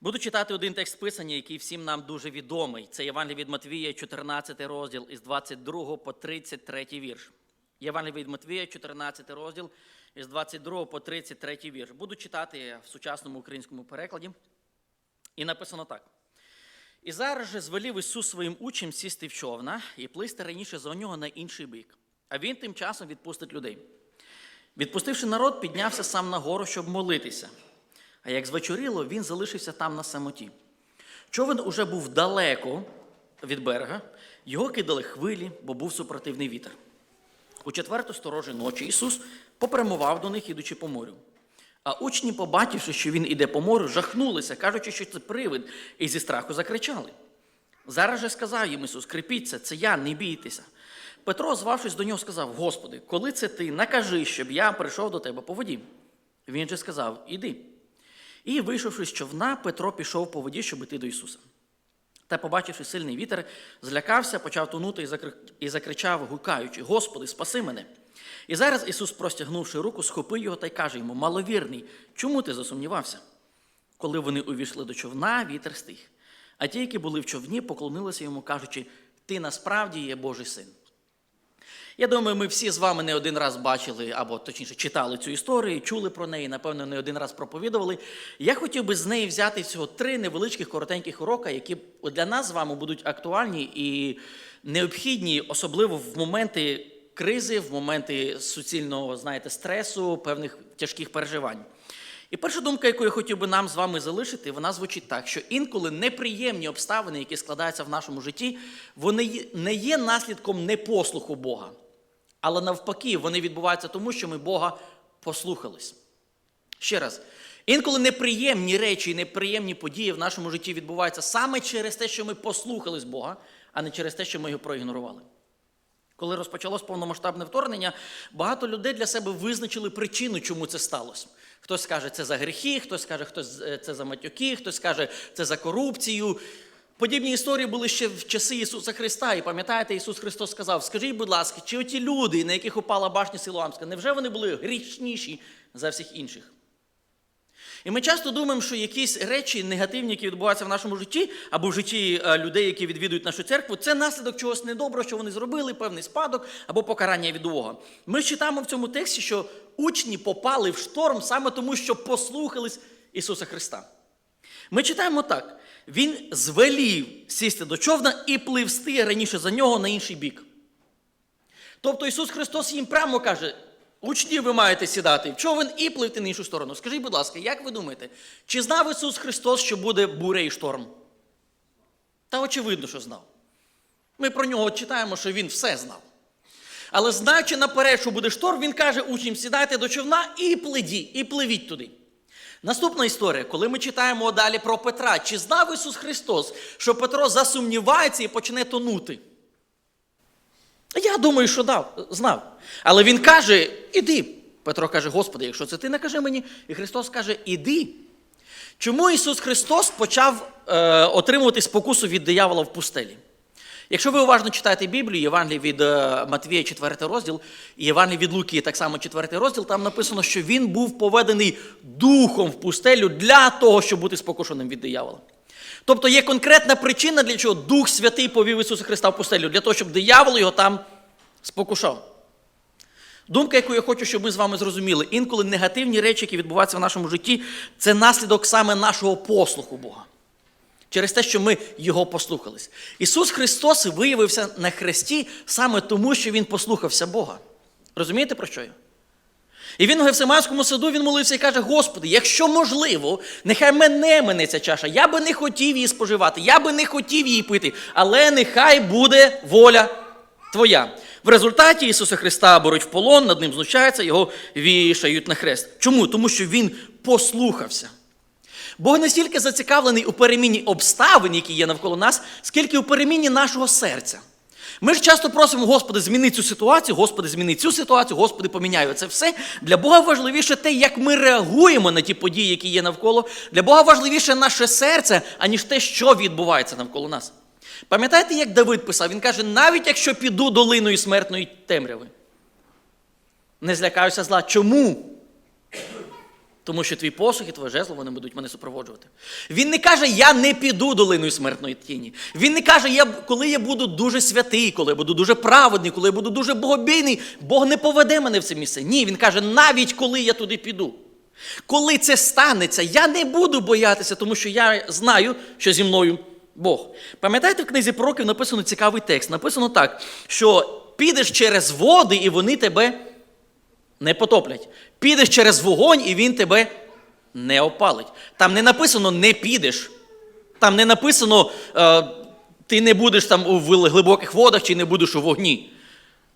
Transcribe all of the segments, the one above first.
Буду читати один текст писання, який всім нам дуже відомий. Це Євангеліє від Матвія, 14 розділ із 22 по 33 вірш. Євангеліє від Матвія, 14 розділ із 22 по 33 вірш. Буду читати в сучасному українському перекладі. І написано так. І зараз же звелів Ісус своїм учням сісти в човна і плисти раніше за нього на інший бік. А він тим часом відпустить людей. Відпустивши народ, піднявся сам на гору, щоб молитися. А як звечоріло, він залишився там на самоті. Човен уже був далеко від берега, його кидали хвилі, бо був супротивний вітер. У четверту сторожі ночі Ісус попрямував до них, ідучи по морю. А учні, побачивши, що він іде по морю, жахнулися, кажучи, що це привид, і зі страху закричали. Зараз же сказав їм Ісус: кріпіться, це я, не бійтеся. Петро, звавшись до нього, сказав: Господи, коли це ти, накажи, щоб я прийшов до тебе по воді. Він же сказав: Іди. І, вийшовши з човна, Петро пішов по воді, щоб іти до Ісуса. Та, побачивши сильний вітер, злякався, почав тонути і закричав, гукаючи: Господи, спаси мене. І зараз Ісус, простягнувши руку, схопив його та й каже йому: Маловірний, чому ти засумнівався? Коли вони увійшли до човна, вітер стих. А ті, які були в човні, поклонилися йому, кажучи: Ти насправді є Божий син. Я думаю, ми всі з вами не один раз бачили, або точніше читали цю історію, чули про неї, напевно, не один раз проповідували. Я хотів би з неї взяти всього три невеличких коротеньких урока, які для нас з вами будуть актуальні і необхідні, особливо в моменти кризи, в моменти суцільного, знаєте, стресу, певних тяжких переживань. І перша думка, яку я хотів би нам з вами залишити, вона звучить так, що інколи неприємні обставини, які складаються в нашому житті, вони не є наслідком непослуху Бога. Але навпаки, вони відбуваються тому, що ми Бога послухались. Ще раз, інколи неприємні речі і неприємні події в нашому житті відбуваються саме через те, що ми послухались Бога, а не через те, що ми його проігнорували. Коли розпочалось повномасштабне вторгнення, багато людей для себе визначили причину, чому це сталося. Хтось скаже, це за гріхи, хтось скаже, хтось е, це за матюки, хтось скаже, це за корупцію. Подібні історії були ще в часи Ісуса Христа. І пам'ятаєте, Ісус Христос сказав: Скажіть, будь ласка, чи оті люди, на яких упала башня Силуамська, невже вони були грішніші за всіх інших? І ми часто думаємо, що якісь речі негативні, які відбуваються в нашому житті, або в житті е, людей, які відвідують нашу церкву, це наслідок чогось недоброго, що вони зробили, певний спадок або покарання від Бога. Ми читаємо в цьому тексті, що учні попали в шторм саме тому, що послухались Ісуса Христа. Ми читаємо так: Він звелів сісти до човна і пливсти раніше за нього на інший бік. Тобто Ісус Христос їм прямо каже: учні, ви маєте сідати в човен і пливти на іншу сторону. Скажіть, будь ласка, як ви думаєте, чи знав Ісус Христос, що буде буря і шторм? Та очевидно, що знав. Ми про нього читаємо, що він все знав. Але знаючи наперед, що буде шторм, він каже учням, сідайте до човна і плиді, і пливіть туди. Наступна історія, коли ми читаємо далі про Петра, чи знав Ісус Христос, що Петро засумнівається і почне тонути? Я думаю, що дав, знав. Але він каже: іди. Петро каже, Господи, якщо це ти накажи мені, і Христос каже, іди. Чому Ісус Христос почав е, отримувати спокусу від диявола в пустелі? Якщо ви уважно читаєте Біблію, Євангелій від е, Матвія, 4 розділ, і Євангелій від Луки, так само 4 розділ, там написано, що він був поведений духом в пустелю для того, щоб бути спокушеним від диявола. Тобто є конкретна причина, для чого Дух Святий повів Ісуса Христа в пустелю, для того, щоб диявол його там спокушав. Думка, яку я хочу, щоб ми з вами зрозуміли, інколи негативні речі, які відбуваються в нашому житті, це наслідок саме нашого послуху Бога. Через те, що ми Його послухались. Ісус Христос виявився на хресті саме тому, що Він послухався Бога. Розумієте про що я? І він у Гефсиманському саду він молився і каже: Господи, якщо можливо, нехай мене мене ця чаша. Я би не хотів її споживати, я би не хотів її пити, але нехай буде воля Твоя. В результаті Ісуса Христа беруть в полон, над ним знущаються, його вішають на хрест. Чому? Тому що Він послухався. Бог не стільки зацікавлений у переміні обставин, які є навколо нас, скільки у переміні нашого серця. Ми ж часто просимо, Господи, зміни цю ситуацію, Господи, зміни цю ситуацію, Господи, поміняю. Це все. Для Бога важливіше те, як ми реагуємо на ті події, які є навколо. Для Бога важливіше наше серце, аніж те, що відбувається навколо нас. Пам'ятаєте, як Давид писав? Він каже, навіть якщо піду долиною смертної темряви, не злякаюся зла. Чому? Тому що твій посух і твоє жезло вони будуть мене супроводжувати. Він не каже, я не піду долиною смертної тіні. Він не каже, я, коли я буду дуже святий, коли я буду дуже праведний, коли я буду дуже богобійний, Бог не поведе мене в це місце. Ні, він каже, навіть коли я туди піду. Коли це станеться, я не буду боятися, тому що я знаю, що зі мною Бог. Пам'ятаєте, в книзі пророків написано цікавий текст. Написано так, що підеш через води, і вони тебе не потоплять. Підеш через вогонь, і він тебе не опалить. Там не написано не підеш. Там не написано е, ти не будеш там у глибоких водах чи не будеш у вогні.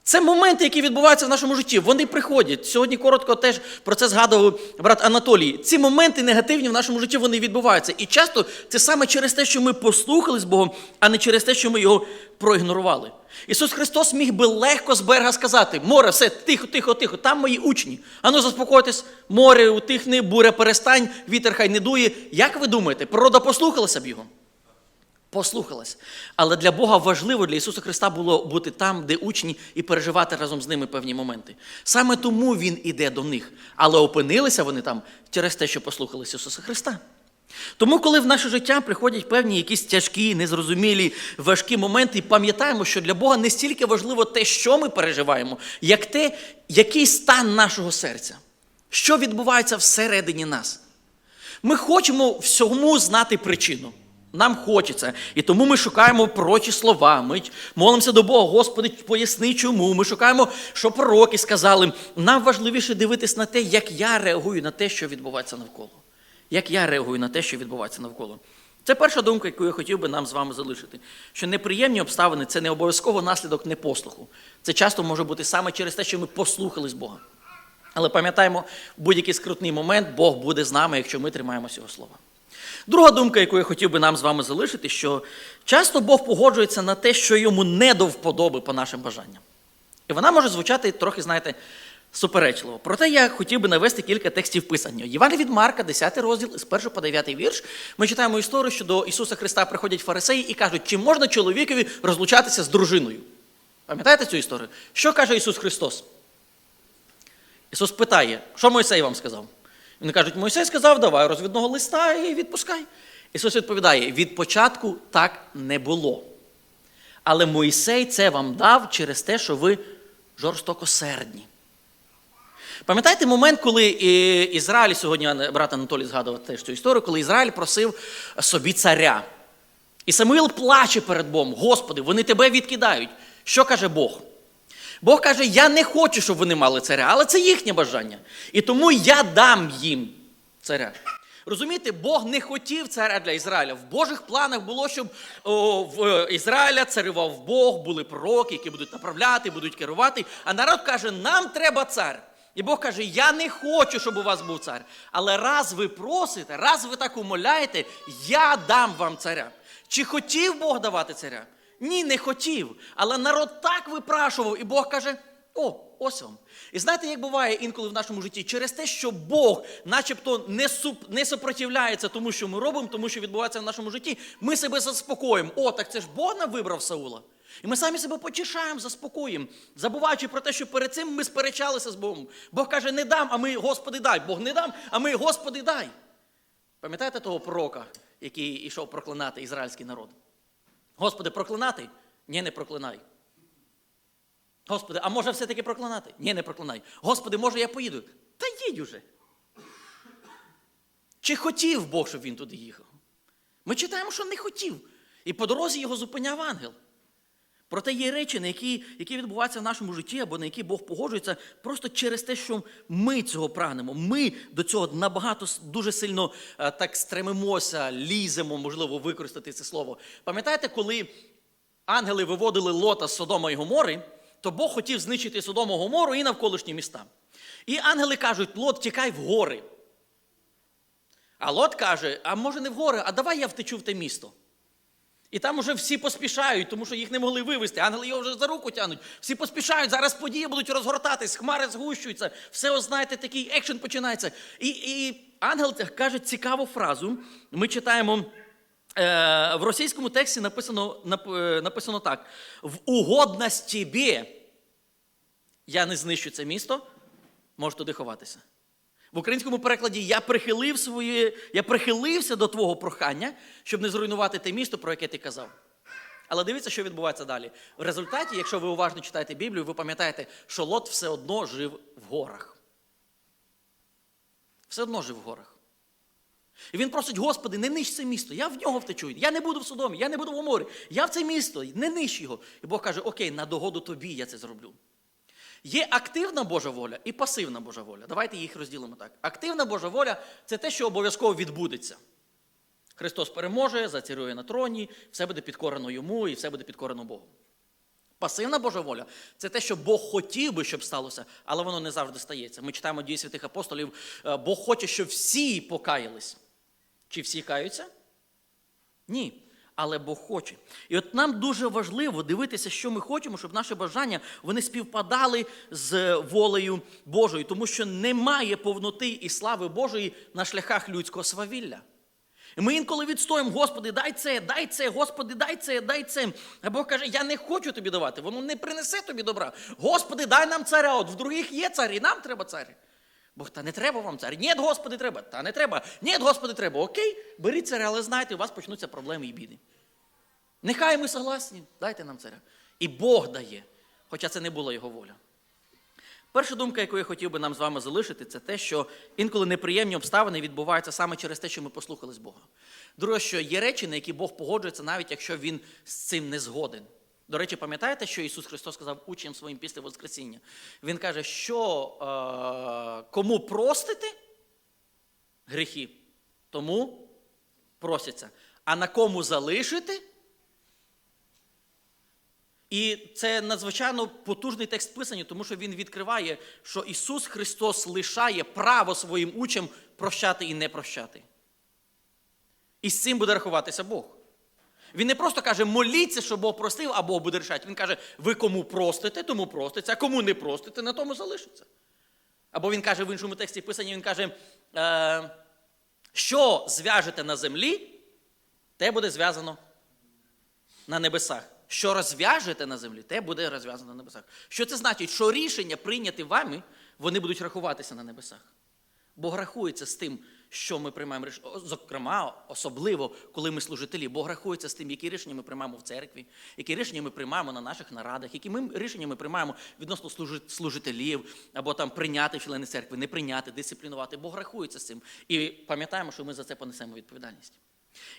Це моменти, які відбуваються в нашому житті. Вони приходять. Сьогодні коротко теж про це згадував брат Анатолій. Ці моменти негативні в нашому житті вони відбуваються. І часто це саме через те, що ми послухали з Богом, а не через те, що ми його проігнорували. Ісус Христос міг би легко з берега сказати: море, все, тихо, тихо, тихо, там мої учні. Ану, заспокойтесь, море утихне, буря перестань, вітер хай не дує. Як ви думаєте, природа послухалася б його? Послухалась. Але для Бога важливо для Ісуса Христа було бути там, де учні, і переживати разом з ними певні моменти. Саме тому Він іде до них. Але опинилися вони там через те, що послухалися Ісуса Христа. Тому, коли в наше життя приходять певні якісь тяжкі, незрозумілі, важкі моменти, і пам'ятаємо, що для Бога не стільки важливо те, що ми переживаємо, як те, який стан нашого серця, що відбувається всередині нас. Ми хочемо всьому знати причину. Нам хочеться. І тому ми шукаємо прочі слова. Ми молимося до Бога, Господи, поясни чому. Ми шукаємо, що пророки сказали. Нам важливіше дивитись на те, як я реагую на те, що відбувається навколо. Як я реагую на те, що відбувається навколо. Це перша думка, яку я хотів би нам з вами залишити. Що неприємні обставини це не обов'язково наслідок непослуху. Це часто може бути саме через те, що ми послухались Бога. Але пам'ятаємо, будь-який скрутний момент Бог буде з нами, якщо ми тримаємося його слова. Друга думка, яку я хотів би нам з вами залишити, що часто Бог погоджується на те, що йому не до вподоби по нашим бажанням. І вона може звучати трохи, знаєте, суперечливо. Проте я хотів би навести кілька текстів писання. Євангелій від Марка, 10 розділ, з 1 по 9 вірш. Ми читаємо історію, що до Ісуса Христа приходять фарисеї і кажуть, чи можна чоловікові розлучатися з дружиною. Пам'ятаєте цю історію? Що каже Ісус Христос? Ісус питає, що Мойсей вам сказав? Вони кажуть, Мойсей сказав, давай розвідного листа і відпускай. Ісус відповідає: від початку так не було. Але Мойсей це вам дав через те, що ви жорстокосердні. Пам'ятаєте момент, коли Ізраїль, сьогодні брат Анатолій згадував теж цю історію, коли Ізраїль просив собі царя. І Самуїл плаче перед Богом: Господи, вони тебе відкидають. Що каже Бог? Бог каже: Я не хочу, щоб вони мали царя, але це їхнє бажання. І тому я дам їм царя. Розумієте, Бог не хотів царя для Ізраїля. В Божих планах було, щоб о, в е, Ізраїля царював Бог, були пророки, які будуть направляти, будуть керувати. А народ каже: нам треба цар. І Бог каже: Я не хочу, щоб у вас був цар. Але раз ви просите, раз ви так умоляєте, я дам вам царя. Чи хотів Бог давати царя? Ні, не хотів. Але народ так випрашував, і Бог каже: О, ось вам. І знаєте, як буває інколи в нашому житті? Через те, що Бог, начебто, не суп, не супротивляється тому, що ми робимо, тому що відбувається в нашому житті, ми себе заспокоїмо. О, так це ж Бог нам вибрав Саула. І ми самі себе потішаємо, заспокоїмо, забуваючи про те, що перед цим ми сперечалися з Богом. Бог каже, не дам, а ми, Господи, дай. Бог не дам, а ми, Господи, дай. Пам'ятаєте того пророка, який йшов проклинати ізраїльський народ? Господи, проклинати? Ні, не проклинай. Господи, а може все-таки проклинати? Ні, не проклинай. Господи, може я поїду? Та їдь уже. Чи хотів Бог, щоб він туди їхав? Ми читаємо, що не хотів. І по дорозі його зупиняв ангел. Проте є речі, на які, які відбуваються в нашому житті, або на які Бог погоджується, просто через те, що ми цього прагнемо. Ми до цього набагато дуже сильно е, так стремимося, ліземо, можливо, використати це слово. Пам'ятаєте, коли ангели виводили Лота з Содома і Гомори, то Бог хотів знищити Содому Гомору і навколишні міста. І ангели кажуть: Лот, тікай в гори. А Лот каже: а може не в гори, а давай я втечу в те місто. І там уже всі поспішають, тому що їх не могли вивезти. Ангели його вже за руку тянуть. Всі поспішають, зараз події будуть розгортатись, хмари згущуються, все, знаєте, такий екшен починається. І, і ангел каже цікаву фразу. Ми читаємо. е, В російському тексті написано, нап- е, написано так: в угодність тобі я не знищу це місто, можеш туди ховатися. В українському перекладі я прихилив своє, я прихилився до твого прохання, щоб не зруйнувати те місто, про яке ти казав. Але дивіться, що відбувається далі. В результаті, якщо ви уважно читаєте Біблію, ви пам'ятаєте, що Лот все одно жив в горах. Все одно жив в горах. І він просить, Господи, не нищ це місто, я в нього втечу. Я не буду в Содомі, я не буду в Оморі. Я в це місто, не нищ його. І Бог каже, окей, на догоду тобі я це зроблю. Є активна Божа воля і пасивна Божа воля. Давайте їх розділимо так. Активна Божа воля це те, що обов'язково відбудеться. Христос переможе, зацарює на троні, все буде підкорено йому і все буде підкорено Богу. Пасивна Божа воля це те, що Бог хотів би, щоб сталося, але воно не завжди стається. Ми читаємо дії святих апостолів, е, Бог хоче, щоб всі покаялись. Чи всі каються? Ні. Але Бог хоче. І от нам дуже важливо дивитися, що ми хочемо, щоб наші бажання вони співпадали з волею Божою, тому що немає повноти і слави Божої на шляхах людського свавілля. І ми інколи відстоїмо, Господи, дай це, дай це, Господи, дай це, дай це. А Бог каже, я не хочу тобі давати, воно не принесе тобі добра. Господи, дай нам царя, от в других є цар, і нам треба цар. Бог, та не треба вам цар. Ні, Господи, треба. Та не треба. Ні, Господи, треба. Окей, беріть царя, але знайте, у вас почнуться проблеми і біди. Нехай ми согласні, дайте нам царя. І Бог дає, хоча це не була його воля. Перша думка, яку я хотів би нам з вами залишити, це те, що інколи неприємні обставини відбуваються саме через те, що ми послухались Бога. Друге, що є речі, на які Бог погоджується, навіть якщо він з цим не згоден. До речі, пам'ятаєте, що Ісус Христос сказав учням своїм після Воскресіння? Він каже, що е, кому простите гріхи, тому просяться. А на кому залишите, і це надзвичайно потужний текст писання, тому що він відкриває, що Ісус Христос лишає право своїм учням прощати і не прощати. І з цим буде рахуватися Бог. Він не просто каже, моліться, щоб Бог простив, а Бог буде рішати. Він каже, ви кому простите, тому проститься, а кому не простите, на тому залишиться. Або він каже в іншому тексті писання, він каже, е, що зв'яжете на землі, те буде зв'язано на небесах. Що розв'яжете на землі, те буде розв'язано на небесах. Що це значить? Що рішення прийняті вами, вони будуть рахуватися на небесах. Бог рахується з тим, що ми приймаємо рішення. Зокрема, особливо, коли ми служителі. Бог рахується з тим, які рішення ми приймаємо в церкві, які рішення ми приймаємо на наших нарадах, які ми рішення ми приймаємо відносно служителів, або там прийняти члени церкви, не прийняти, дисциплінувати. Бог рахується з цим. І пам'ятаємо, що ми за це понесемо відповідальність.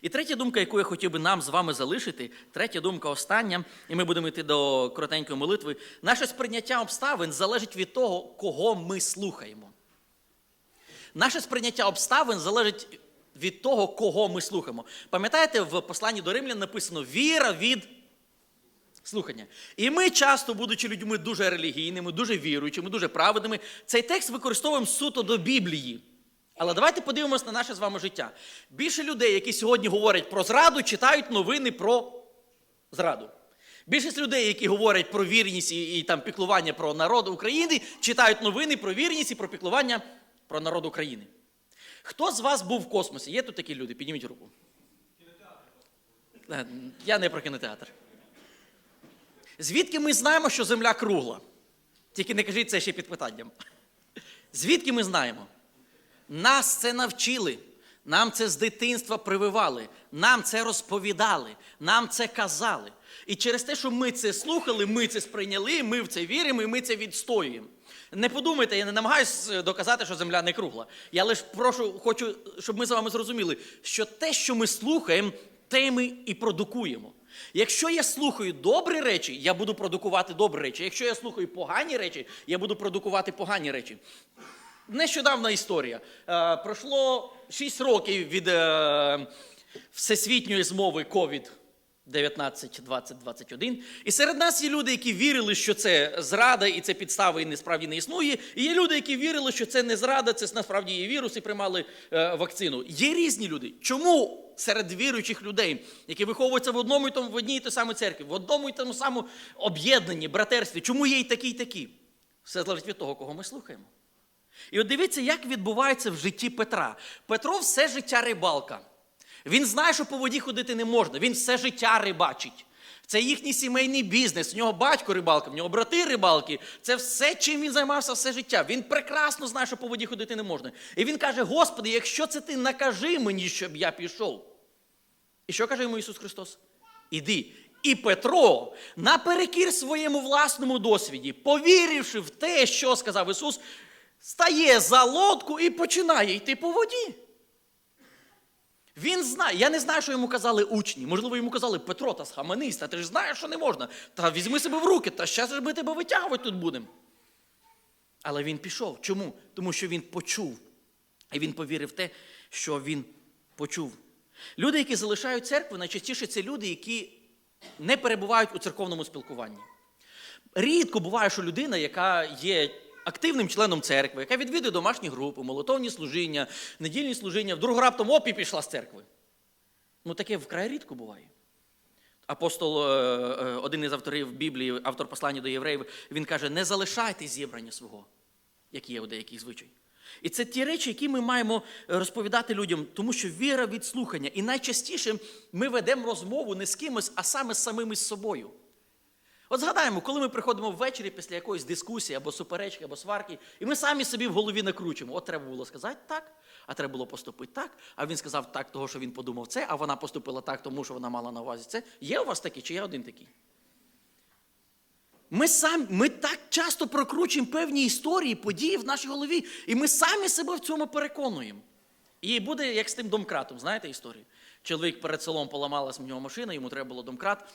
І третя думка, яку я хотів би нам з вами залишити, третя думка остання, і ми будемо йти до коротенької молитви. Наше сприйняття обставин залежить від того, кого ми слухаємо. Наше сприйняття обставин залежить від того, кого ми слухаємо. Пам'ятаєте, в посланні до Римлян написано віра від слухання. І ми часто, будучи людьми дуже релігійними, дуже віруючими, дуже праведними, цей текст використовуємо суто до Біблії. Але давайте подивимось на наше з вами життя. Більше людей, які сьогодні говорять про зраду, читають новини про зраду. Більшість людей, які говорять про вірність і, і там піклування про народ України, читають новини про вірність і про піклування про народ України. Хто з вас був в космосі? Є тут такі люди? Підніміть руку. Е, Я не про кінотеатр. Звідки ми знаємо, що Земля кругла? Тільки не кажіть це ще під питанням. Звідки ми знаємо? Нас це навчили, нам це з дитинства прививали, нам це розповідали, нам це казали. І через те, що ми це слухали, ми це сприйняли, ми в це віримо і ми це відстоюємо. Не подумайте, я не намагаюся доказати, що земля не кругла. Я лише прошу, хочу, щоб ми з вами зрозуміли, що те, що ми слухаємо, те ми і продукуємо. Якщо я слухаю добрі речі, я буду продукувати добрі речі. Якщо я слухаю погані речі, я буду продукувати погані речі. Нещодавна історія. Е, пройшло 6 років від е, всесвітньої змови COVID. 19, 20, 21. І серед нас є люди, які вірили, що це зрада і це підстава, і насправді не існує. І є люди, які вірили, що це не зрада, це насправді є вірус, і приймали е, вакцину. Є різні люди. Чому серед віруючих людей, які виховуються в одному і тому в одній і той самій церкві, в одному і тому самому об'єднанні, братерстві, чому є і такі, і такі? Все залежить від того, кого ми слухаємо. І от дивіться, як відбувається в житті Петра. Петро все життя рибалка. Він знає, що по воді ходити не можна. Він все життя рибачить. Це їхній сімейний бізнес. У нього батько рибалка, в нього брати рибалки. Це все, чим він займався все життя. Він прекрасно знає, що по воді ходити не можна. І він каже: Господи, якщо це ти накажи мені, щоб я пішов. І що каже йому Ісус Христос? Іди. І Петро, наперекір своєму власному досвіді, повіривши в те, що сказав Ісус, стає за лодку і починає йти по воді. Він знає, я не знаю, що йому казали учні. Можливо, йому казали Петро, та схаменись, та ти ж знаєш, що не можна. Та візьми себе в руки, та щас ж ми тебе витягувати тут будемо. Але він пішов. Чому? Тому що він почув. І він повірив в те, що він почув. Люди, які залишають церкву, найчастіше це люди, які не перебувають у церковному спілкуванні. Рідко буває, що людина, яка є активним членом церкви, яка відвідує домашні групи, молотовні служіння, недільні служіння, вдруг раптом оп і пішла з церкви. Ну таке вкрай рідко буває. Апостол, е, е, один із авторів Біблії, автор послання до євреїв, він каже: не залишайте зібрання свого, як є у деяких звичай. І це ті речі, які ми маємо розповідати людям, тому що віра від слухання. І найчастіше ми ведемо розмову не з кимось, а саме з самими з собою. От згадаємо, коли ми приходимо ввечері після якоїсь дискусії або суперечки, або сварки, і ми самі собі в голові накручуємо. От треба було сказати так, а треба було поступити так. А він сказав так, того, що він подумав це, а вона поступила так, тому що вона мала на увазі це. Є у вас такі, чи я один такий? Ми самі, ми так часто прокручуємо певні історії, події в нашій голові, і ми самі себе в цьому переконуємо. І буде як з тим домкратом, знаєте історію? Чоловік перед селом поламалась в нього машина, йому треба було домкрат.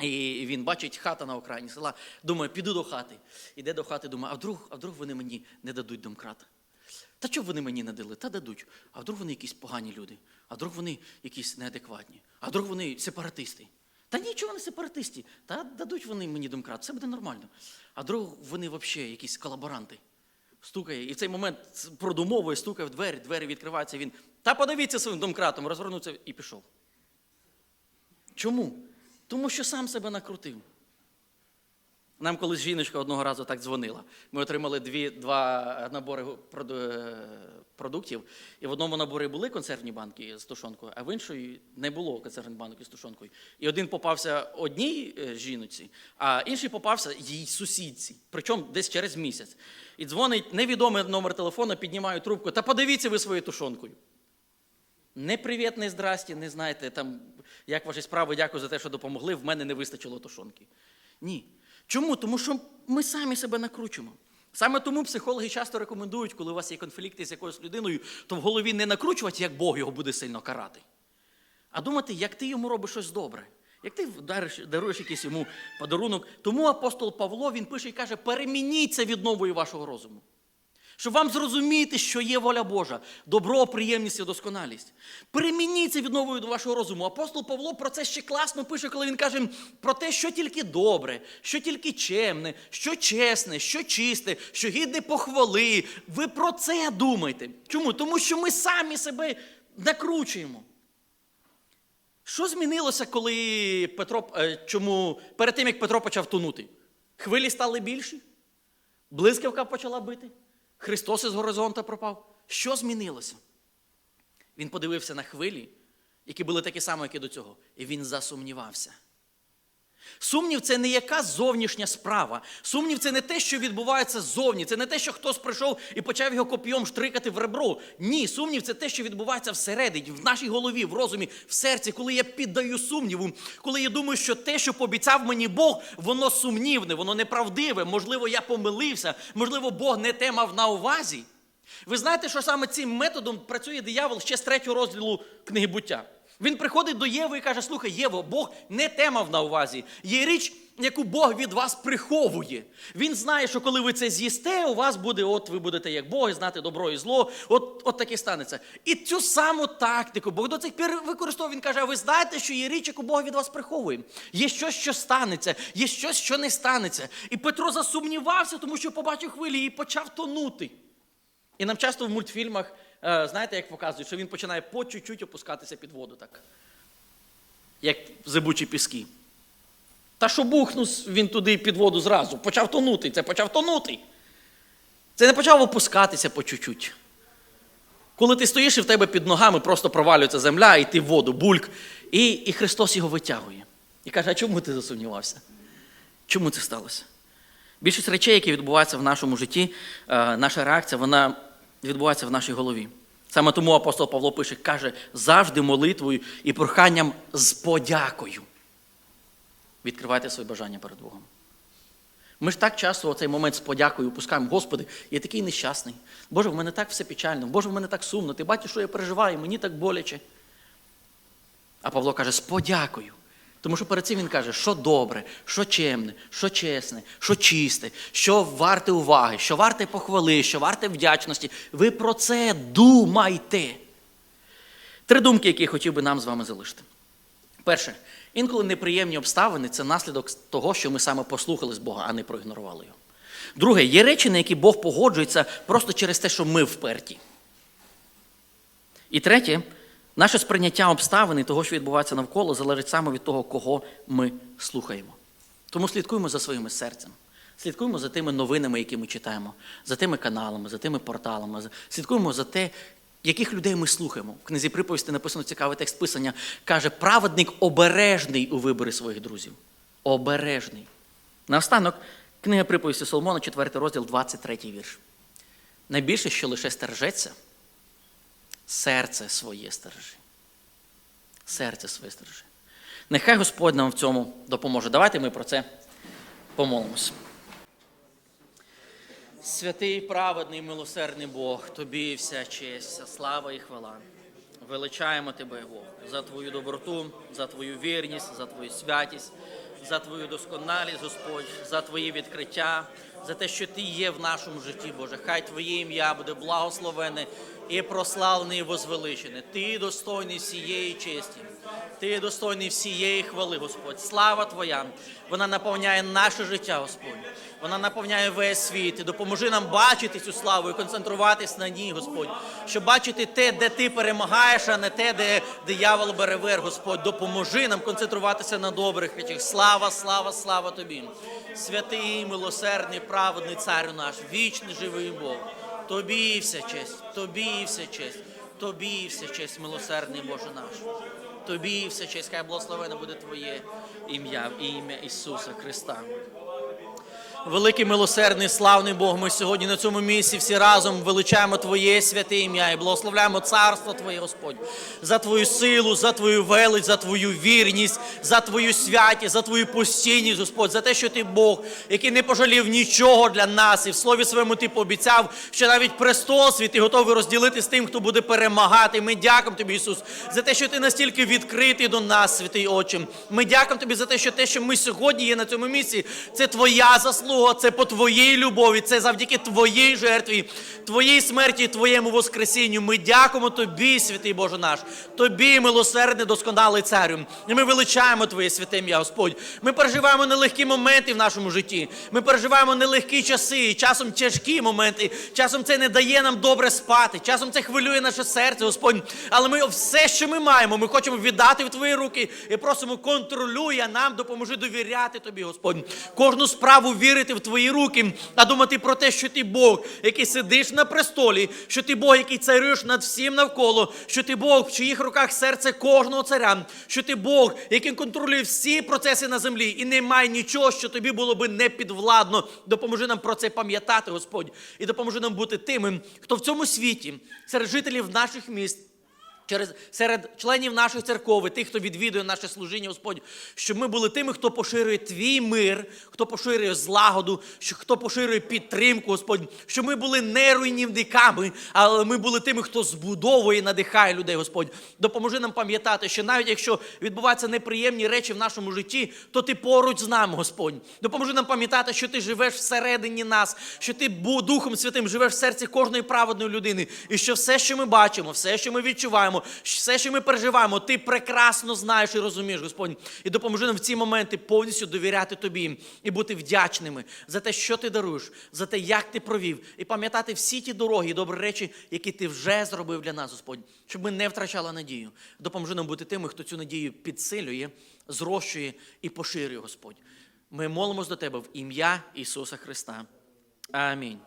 І він бачить хата на окраїні села, думає, піду до хати. Іде до хати, думає, а вдруг, а вдруг вони мені не дадуть домкрат? Та чого вони мені не дали? Та дадуть. А вдруг вони якісь погані люди, а вдруг вони якісь неадекватні, а вдруг вони сепаратисти. Та нічого не сепаратисти. Та дадуть вони мені домкрат, все буде нормально. А вдруг вони взагалі якісь колаборанти. Стукає, і в цей момент продумовує, стукає в двері, двері відкриваються, він. Та подивіться своїм домкратом, розвернувся і пішов. Чому? Тому що сам себе накрутив. Нам колись жіночка одного разу так дзвонила. Ми отримали дві, два набори продуктів, і в одному наборі були консервні банки з тушонкою, а в іншої не було консервних банок із тушонкою. І один попався одній е, жіночці, а інший попався їй сусідці, причому десь через місяць. І дзвонить невідомий номер телефону, піднімаю трубку, та подивіться ви своєю тушонкою. Не привіт, не здрасті, не знаєте, там, як ваші справи, дякую за те, що допомогли, в мене не вистачило тушонки. Ні. Чому? Тому що ми самі себе накручуємо. Саме тому психологи часто рекомендують, коли у вас є конфлікти з якоюсь людиною, то в голові не накручувати, як Бог його буде сильно карати, а думати, як ти йому робиш щось добре. Як ти дариш, даруєш якийсь йому подарунок. Тому апостол Павло він пише і каже: перемініться від нової вашого розуму. Щоб вам зрозуміти, що є воля Божа, добро, приємність і досконалість. Перемініться від нової до вашого розуму. Апостол Павло про це ще класно пише, коли він каже про те, що тільки добре, що тільки чемне, що чесне, що чисте, що гідне похвали. Ви про це думайте. Чому? Тому що ми самі себе накручуємо. Що змінилося, коли Петро, е, чому перед тим, як Петро почав тонути? Хвилі стали більші? Блискавка почала бити? Христос із горизонта пропав. Що змінилося? Він подивився на хвилі, які були такі самі, як і до цього, і він засумнівався. Сумнів це не яка зовнішня справа. Сумнів це не те, що відбувається ззовні. Це не те, що хтось прийшов і почав його коп'єм штрикати в ребро. Ні, сумнів це те, що відбувається всередині, в нашій голові, в розумі, в серці, коли я піддаю сумніву, коли я думаю, що те, що пообіцяв мені Бог, воно сумнівне, воно неправдиве. Можливо, я помилився, можливо, Бог не те мав на увазі. Ви знаєте, що саме цим методом працює диявол ще з третього розділу книги буття. Він приходить до Єви і каже: Слухай, Єво, Бог не те мав на увазі. Є річ, яку Бог від вас приховує. Він знає, що коли ви це з'їсте, у вас буде, от ви будете як Бог, знати добро і зло. От, от таке станеться. І цю саму тактику Бог до цих пір використовує. Він каже: а ви знаєте, що є річ, яку Бог від вас приховує. Є щось, що станеться, є щось, що не станеться. І Петро засумнівався, тому що побачив хвилі і почав тонути. І нам часто в мультфільмах, знаєте, як показують, що він починає по чуть-чуть опускатися під воду, так. Як зибучі піски. Та що бухнув він туди під воду зразу, почав тонути, це почав тонути. Це не почав опускатися по чуть-чуть. Коли ти стоїш і в тебе під ногами просто провалюється земля, і ти в воду, бульк, і, і Христос його витягує. І каже, а чому ти засумнівався? Чому це сталося? Більшість речей, які відбуваються в нашому житті, е, наша реакція, вона відбувається в нашій голові. Саме тому апостол Павло пише, каже, завжди молитвою і проханням з подякою. Відкривайте свої бажання перед Богом. Ми ж так часто цей момент з подякою пускаємо, Господи, я такий нещасний. Боже, в мене так все печально, Боже, в мене так сумно. Ти бачиш, що я переживаю, мені так боляче. А Павло каже, з подякою. Тому що перед цим він каже, що добре, що чемне, що чесне, що чисте, що варте уваги, що варте похвали, що варте вдячності. Ви про це думайте. Три думки, які я хотів би нам з вами залишити. Перше, інколи неприємні обставини це наслідок того, що ми саме послухали з Бога, а не проігнорували його. Друге, є речі, на які Бог погоджується просто через те, що ми вперті. І третє, наше сприйняття обставин і того, що відбувається навколо, залежить саме від того, кого ми слухаємо. Тому слідкуємо за своїм серцем. Слідкуємо за тими новинами, які ми читаємо, за тими каналами, за тими порталами. Слідкуємо за те, яких людей ми слухаємо. В книзі приповісти написано цікавий текст писання. Каже, праведник обережний у виборі своїх друзів. Обережний. Наостанок, книга приповісті Соломона, 4 розділ, 23 вірш. Найбільше, що лише стережеться, серце своє стережи. Серце своє стережи. Нехай Господь нам в цьому допоможе. Давайте ми про це помолимось. Святий, праведний, милосердний Бог, тобі вся честь, вся слава і хвала. Величаємо тебе, Бог, за твою доброту, за твою вірність, за твою святість, за твою досконалість, Господь, за твої відкриття, за те, що ти є в нашому житті, Боже. Хай Твоє ім'я буде благословене і прославлене і возвеличене. Ти достойний всієї честі. Ти достойний всієї хвали, Господь. Слава Твоя. Вона наповняє наше життя, Господь. Вона наповняє весь світ. І допоможи нам бачити цю славу і концентруватись на ній, Господь. Щоб бачити те, де ти перемагаєш, а не те, де диявол бере верх, Господь. Допоможи нам концентруватися на добрих речах. Слава, слава, слава тобі. Святий, милосердний, праведний царю наш, вічний живий Бог. Тобі вся честь, тобі вся честь, тобі вся честь, милосердний Боже наш. Тобі все честь, хай благословене буде Твоє ім'я в ім'я Ісуса Христа. Великий милосердний, славний Бог, ми сьогодні на цьому місці всі разом величаємо Твоє святе ім'я і благословляємо царство Твоє, Господь, за Твою силу, за Твою велич, за Твою вірність, за Твою святість, за Твою постійність, Господь, за те, що Ти Бог, який не пожалів нічого для нас, і в слові своєму Ти пообіцяв, що навіть престол свій Ти готовий розділити з тим, хто буде перемагати. Ми дякуємо Тобі, Ісус, за те, що Ти настільки відкритий до нас, святий Отче. Ми дякуємо Тобі за те, що те, що ми сьогодні є на цьому місці, це Твоя заслуга, це по Твоїй любові, це завдяки Твоїй жертві, Твоїй смерті, Твоєму воскресінню. Ми дякуємо Тобі, святий Боже наш, Тобі, милосердний, досконалий царю. І ми величаємо Твоє святе ім'я, Господь. Ми переживаємо нелегкі моменти в нашому житті. Ми переживаємо нелегкі часи, часом тяжкі моменти. Часом це не дає нам добре спати. Часом це хвилює наше серце, Господь. Але ми все, що ми маємо, ми хочемо віддати в Твої руки і просимо, контролюй, нам допоможи довіряти Тобі, Господь. Кожну справу вірити в Твої руки, а думати про те, що Ти Бог, який сидиш на престолі, що Ти Бог, який царюєш над всім навколо, що Ти Бог, в чиїх руках серце кожного царя, що Ти Бог, який контролює всі процеси на землі, і немає нічого, що тобі було би не підвладно. Допоможи нам про це пам'ятати, Господь, і допоможи нам бути тими, хто в цьому світі, серед жителів наших міст. Через серед членів наших церков, тих, хто відвідує наше служіння, Господь, щоб ми були тими, хто поширює твій мир, хто поширює злагоду, хто поширює підтримку, Господь, щоб ми були не руйнівниками, але ми були тими, хто збудовує і надихає людей, Господь. Допоможи нам пам'ятати, що навіть якщо відбуваються неприємні речі в нашому житті, то ти поруч з нами, Господь. Допоможи нам пам'ятати, що ти живеш всередині нас, що ти Духом Святим живеш в серці кожної праведної людини, і що все, що ми бачимо, все, що ми відчуваємо, все, що ми переживаємо, ти прекрасно знаєш і розумієш, Господь. І допоможи нам в ці моменти повністю довіряти тобі і бути вдячними за те, що ти даруєш, за те, як ти провів, і пам'ятати всі ті дороги і добрі речі, які ти вже зробив для нас, Господь, щоб ми не втрачали надію. Допоможи нам бути тими, хто цю надію підсилює, зрощує і поширює, Господь. Ми молимось до тебе в ім'я Ісуса Христа. Амінь.